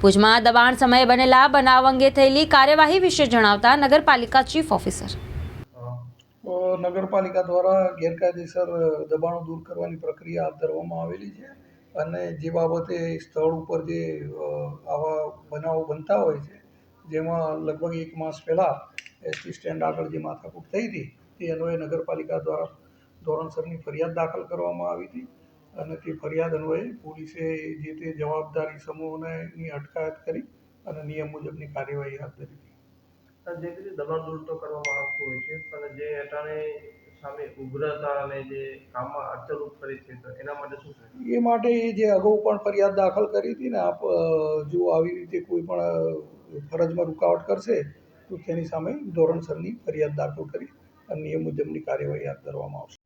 ભુજમાં દબાણ સમયે બનેલા બનાવ અંગે થયેલી કાર્યવાહી વિશે જણાવતા નગરપાલિકા ચીફ ઓફિસર. નગરપાલિકા દ્વારા ગેરકાયદેસર દબાણો દૂર કરવાની પ્રક્રિયા હાથ ધરવામાં આવેલી છે અને જે બાબતે સ્થળ ઉપર જે આવા બનાવો બનતા હોય છે, જેમાં લગભગ એક માસ પહેલાં એસટી સ્ટેન્ડ આગળ જે માથાકૂટ થઈ હતી તે અન્વયે નગરપાલિકા દ્વારા ધોરણસરની ફરિયાદ દાખલ કરવામાં આવી હતી. અને તે ફરિયાદ અન્વયે પોલીસે જે તે જવાબદારી સમૂહોને અટકાયત કરી અને નિયમ મુજબની કાર્યવાહી હાથ ધરી હતી. જે રીતે દબાણ તો કરવામાં આવતું હોય છે પણ જે અટાણે સામે ઉગ્રતા અને જે કામમાં અડચણરૂપ કરે છે તો એના માટે શું એ માટે એ જે અગાઉ પણ ફરિયાદ દાખલ કરી હતી ને આપ જો આવી રીતે કોઈ પણ ફરજમાં રૂકાવટ કરશે તો તેની સામે ધોરણસરની ફરિયાદ દાખલ કરી અને નિયમ મુજબની કાર્યવાહી હાથ ધરવામાં આવશે.